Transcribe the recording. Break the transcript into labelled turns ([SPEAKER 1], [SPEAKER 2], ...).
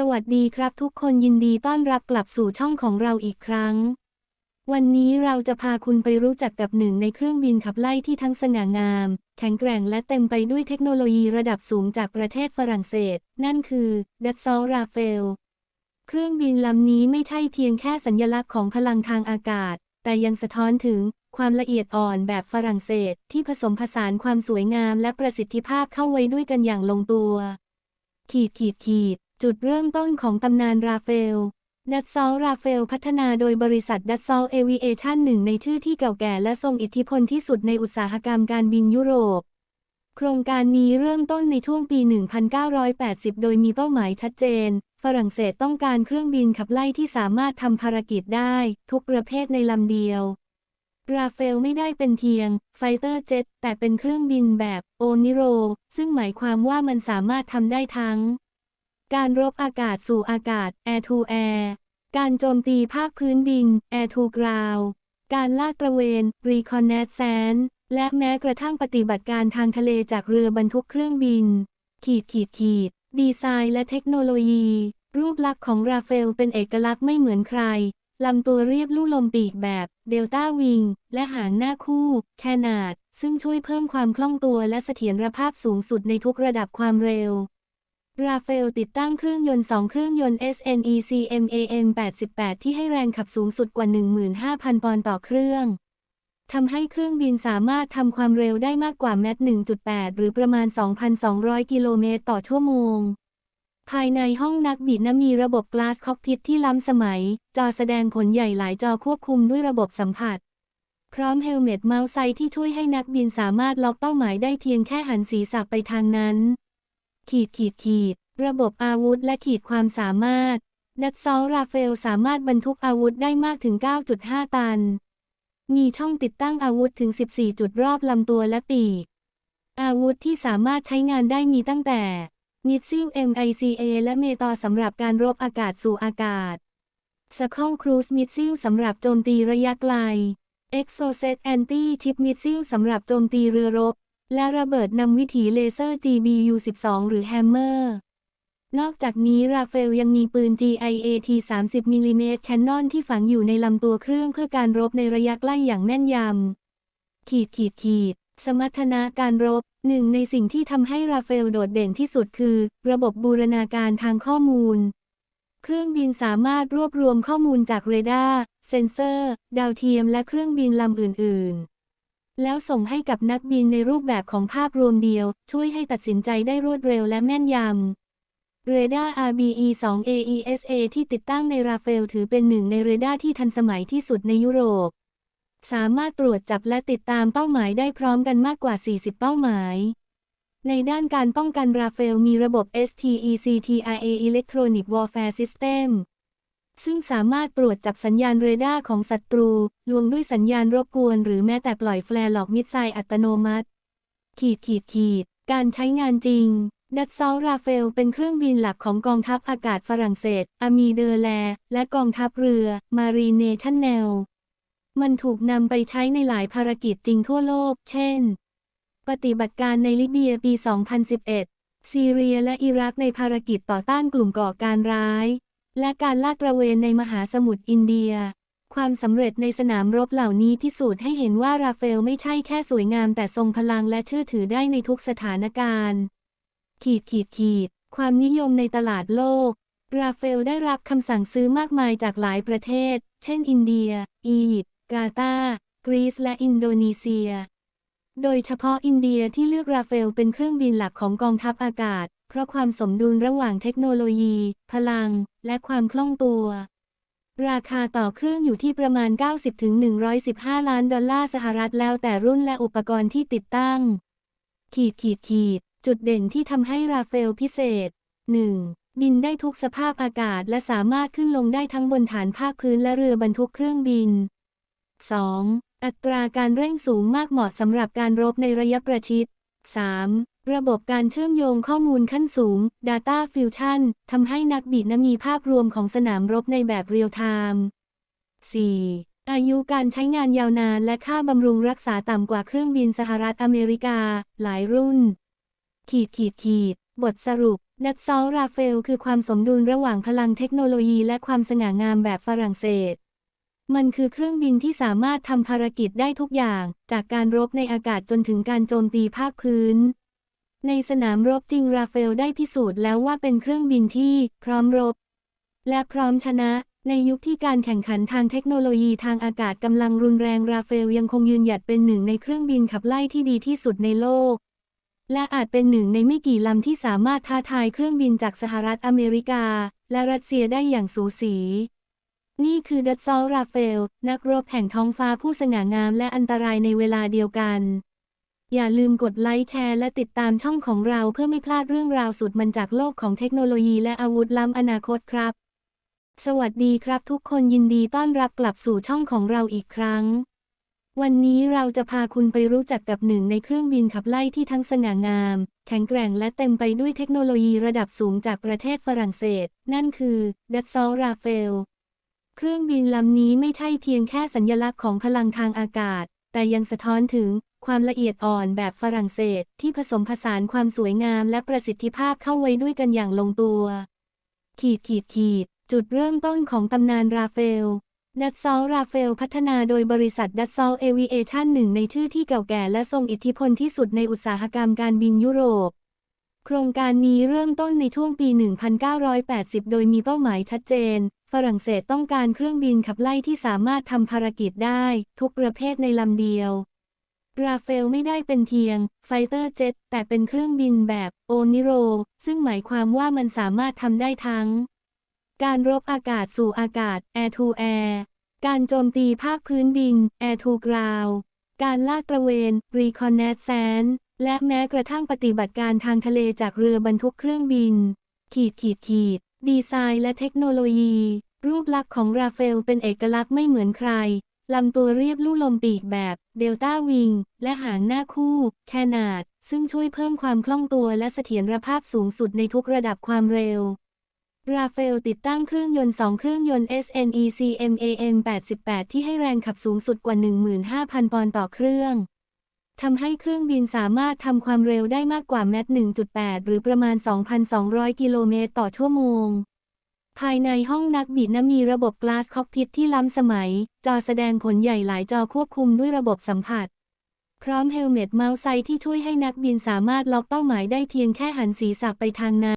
[SPEAKER 1] สวัสดีครับทุกคนยินดีต้อนรับกลับสู่ช่องของเราอีกครั้ง วันนี้เราจะพาคุณไปรู้จักกับหนึ่งในเครื่องบินขับไล่ที่ทั้งสง่างาม แข็งแกร่งและเต็มไปด้วยเทคโนโลยีระดับสูงจากประเทศฝรั่งเศส นั่นคือดัตซอลราเฟลเครื่องบินลำนี้ไม่ใช่เพียงแค่สัญลักษณ์ของพลังทางอากาศ แต่ยังสะท้อนถึงความละเอียดอ่อนแบบฝรั่งเศส ที่ผสมผสานความสวยงามและประสิทธิภาพเข้าไว้ด้วยกันอย่างลงตัว ขีดขีดขีด จุดเริ่มต้นของตำนานราเฟล ดัตซอลราเฟลพัฒนาโดยบริษัทดัตซอลเอวิเอชันหนึ่งในชื่อที่เก่าแก่และทรงอิทธิพลที่สุดในอุตสาหกรรมการบินยุโรป โครงการนี้เริ่มต้นในช่วงปี 1980 โดยมีเป้าหมายชัดเจน ฝรั่งเศสต้องการเครื่องบินขับไล่ที่สามารถทำภารกิจได้ ทุกประเภทในลำเดียวราเฟลไม่ได้เป็นเพียงไฟเตอร์เจ็ตแต่เป็นเครื่องบินแบบโอนิโร ซึ่งหมายความว่ามันสามารถทำได้ทั้ง การรบอากาศสู่อากาศ Air to Air การโจมตีภาคพื้นดิน Air to Ground การลาดตระเวน Reconnaissance และแม้กระทั่งปฏิบัติการทางทะเลจากเรือบรรทุกเครื่องบิน ขีดขีดขีด ดีไซน์และเทคโนโลยี รูปลักษณ์ของราเฟลเป็นเอกลักษณ์ไม่เหมือนใคร ลำตัวเรียบลู่ลมปีกแบบเดลต้าวิง และหางหน้าคู่ แคนาด ซึ่งช่วยเพิ่มความคล่องตัวและเสถียรภาพสูงสุดในทุกระดับความเร็ว ราฟาเฟลติดตั้งเครื่องยนต์ 2 เครื่องยนต์ SNEC MAN 88 ที่ให้แรงขับสูงสุดกว่า 15,000 ปอนด์ต่อเครื่อง ทำให้เครื่องบินสามารถทำความเร็วได้มากกว่าแมท1.8 หรือประมาณ 2,200 กิโลเมตรต่อชั่วโมง ภายในห้องนักบินนมีระบบกลาสคอกพิทที่ล้ำสมัย จอแสดงผลใหญ่หลายจอควบคุมด้วยระบบสัมผัส พร้อมเฮลเมตเมาส์ไซที่ช่วยให้นักบินสามารถล็อกเป้าหมายได้เพียงแค่หันศีรษะไปทางนั้น ขีดขีดขีด ระบบอาวุธและขีดความสามารถ ดัตซอลราเฟลสามารถบรรทุกอาวุธได้มากถึง 9.5 ตัน มีช่องติดตั้งอาวุธถึง 14 จุดรอบลำตัวและปีก อาวุธที่สามารถใช้งานได้มีตั้งแต่มิดซิล MICA และเมตอสำหรับการรบอากาศสู่อากาศสคอลครูซมิดซิลสำหรับโจมตีระยะไกล Exocet Anti Ship Missile สำหรับโจมตีเรือรบ และระเบิดนำวิถีเลเซอร์ GBU-12 หรือ Hammer นอกจากนี้ราเฟลยังมีปืน GIAT 30มิลลิเมตรแคนนอนที่ฝังอยู่ในลำตัวเครื่องเพื่อการรบในระยะใกล้อย่างแม่นยำ ขีดขีดขีด สมรรถนะการรบ หนึ่งในสิ่งที่ทำให้ราเฟลโดดเด่นที่สุดคือ ระบบบูรณาการทางข้อมูล เครื่องบินสามารถรวบรวมข้อมูลจากเรดาร์ เซ็นเซอร์ ดาวเทียม และเครื่องบินลำอื่น ๆ แล้วส่งให้กับนักบินในรูปแบบของภาพรวมเดียว ช่วยให้ตัดสินใจได้รวดเร็วและแม่นยำ เรดาร์ RBE-2 AESA ที่ติดตั้งในราเฟลถือเป็นหนึ่งในเรดาร์ที่ทันสมัยที่สุดในยุโรป สามารถตรวจจับและติดตามเป้าหมายได้พร้อมกันมากกว่า 40 เป้าหมาย ในด้านการป้องกันราเฟลมีระบบ STECTIA Electronic Warfare System ซึ่งสามารถตรวจจับสัญญาณเรดาร์ของศัตรู ลวงด้วยสัญญาณรบกวน หรือแม้แต่ปล่อยแฟลร์หลอกมิสไซล์อัตโนมัติ ขีดขีดขีด การใช้งานจริง ดัตซอลราเฟลเป็นเครื่องบินหลักของกองทัพอากาศฝรั่งเศส อามีเดอแล และกองทัพเรือ มารีเนชั่นแนล มันถูกนำไปใช้ในหลายภารกิจจริงทั่วโลก เช่น ปฏิบัติการในลิเบียปี 2011 ซีเรียและอิรักในภารกิจต่อต้านกลุ่มก่อการร้าย และการลาดตระเวนในมหาสมุทรอินเดีย ความสำเร็จในสนามรบเหล่านี้พิสูจน์ให้เห็นว่าราเฟลไม่ใช่แค่สวยงามแต่ทรงพลังและเชื่อถือได้ในทุกสถานการณ์ ขีดขีดขีด ความนิยมในตลาดโลก ราเฟลได้รับคำสั่งซื้อมากมายจากหลายประเทศ เช่น อินเดีย อียิปต์ กาตาร์กรีซ และอินโดนีเซีย โดยเฉพาะอินเดียที่เลือกราเฟลเป็นเครื่องบินหลักของกองทัพอากาศ เพราะความสมดุลระหว่างเทคโนโลยี พลัง และความคล่องตัว ราคาต่อเครื่องอยู่ที่ประมาณ 90-115 ล้านดอลลาร์สหรัฐแล้วแต่รุ่นและอุปกรณ์ที่ติดตั้ง ขีดขีดขีด จุดเด่นที่ทำให้ราเฟลพิเศษ 1. บินได้ทุกสภาพอากาศและสามารถขึ้นลงได้ทั้งบนฐานภาคพื้นและเรือบรรทุกเครื่องบิน 2. อัตราการเร่งสูงมากเหมาะสำหรับการรบในระยะประชิด 3. ระบบการเชื่อมโยงข้อมูลขั้นสูง Data Fusion ทำให้นักบินมีภาพรวมของสนามรบในแบบเรียลไทม์ 4. อายุการใช้งานยาวนานและค่าบำรุงรักษาต่ำกว่าเครื่องบินสหรัฐอเมริกา หลายรุ่น ขีดขีดขีด บทสรุป ดัตซอลราเฟล คือความสมดุลระหว่างพลังเทคโนโลยีและความสง่างามแบบฝรั่งเศส มันคือเครื่องบินที่สามารถทำภารกิจได้ทุกอย่าง จากการรบในอากาศจนถึงการโจมตีภาคพื้น ในสนามรบจริงราเฟลได้พิสูจน์แล้วว่าเป็นเครื่องบินที่ พร้อมรบ และพร้อมชนะ ในยุคที่การแข่งขันทางเทคโนโลยีทางอากาศกำลังรุนแรงราเฟลยังคงยืนหยัดเป็นหนึ่งในเครื่องบินขับไล่ที่ดีที่สุดในโลก และอาจเป็นหนึ่งในไม่กี่ลำที่สามารถท้าทายเครื่องบินจากสหรัฐอเมริกา และรัสเซียได้อย่างสูสี นี่คือดัตซอลราเฟล นักรบแห่งท้องฟ้าผู้สง่างามและอันตรายในเวลาเดียวกัน อย่าลืมกดไลค์แชร์และติดตามช่องของเราเพื่อไม่พลาดเรื่องราวสุดมันจากโลกของเทคโนโลยีและอาวุธล้ำอนาคตครับ สวัสดีครับทุกคนยินดีต้อนรับกลับสู่ช่องของเราอีกครั้ง วันนี้เราจะพาคุณไปรู้จักกับหนึ่งในเครื่องบินขับไล่ที่ทั้งสง่างาม แข็งแกร่งและเต็มไปด้วยเทคโนโลยีระดับสูงจากประเทศฝรั่งเศส นั่นคือดัตซอลราเฟลเครื่องบินลำนี้ไม่ใช่เพียงแค่สัญลักษณ์ของพลังทางอากาศ แต่ยังสะท้อนถึงความละเอียดอ่อนแบบฝรั่งเศสที่ผสมผสานความสวยงามและประสิทธิภาพเข้าไว้ด้วยกันอย่างลงตัว ขีดขีดขีด จุดเริ่มต้นของตำนานราเฟล ดัตซอลราเฟลพัฒนาโดยบริษัทดัตซอลเอวิเอชันหนึ่งในชื่อที่เก่าแก่และทรงอิทธิพลที่สุดในอุตสาหกรรมการบินยุโรป โครงการนี้เริ่มต้นในช่วงปี 1980 โดยมีเป้าหมายชัดเจน รั่งเศสต้องการเครื่องบินขับไล่ที่สามารถทำภารกิจได้ ทุกประเภทในลำเดียว ราเฟลไม่ได้เป็นเพียง ไฟเตอร์เจ็ตแต่เป็นเครื่องบินแบบโอนิโร ซึ่งหมายความว่ามันสามารถทำได้ทั้ง การรบอากาศสู่อากาศ Air to Air การโจมตีภาคพื้นดิน Air to Ground การลาดตระเวน Reconnaissance และแม้กระทั่งปฏิบัติการทางทะเลจากเรือบรรทุกเครื่องบิน ขีดขีดขีด ดีไซน์และเทคโนโลยี รูปลักษณ์ของราเฟลเป็นเอกลักษณ์ไม่เหมือนใคร ลำตัวเรียบลู่ลมปีกแบบเดลต้าวิง และหางหน้าคู่ แคนาด ซึ่งช่วยเพิ่มความคล่องตัวและเสถียรภาพสูงสุดในทุกระดับความเร็ว ราเฟลติดตั้งเครื่องยนต์ 2 เครื่องยนต์ SNEC MAN 88 ที่ให้แรงขับสูงสุดกว่า 15,000 ปอนด์ต่อเครื่องทำให้เครื่องบินสามารถทำความเร็วได้มากกว่าแมท1.8 หรือประมาณ 2,200 กิโลเมตรต่อชั่วโมง ภายในห้องนักบินมีระบบ Glass Cockpit ที่ล้ำสมัย จอแสดงผลใหญ่หลายจอควบคุมด้วยระบบสัมผัส พร้อมเฮลเมตเมาส์ไซที่ช่วยให้นักบินสามารถล็อกเป้าหมายได้เพียงแค่หันศีรษะไปทางนั้น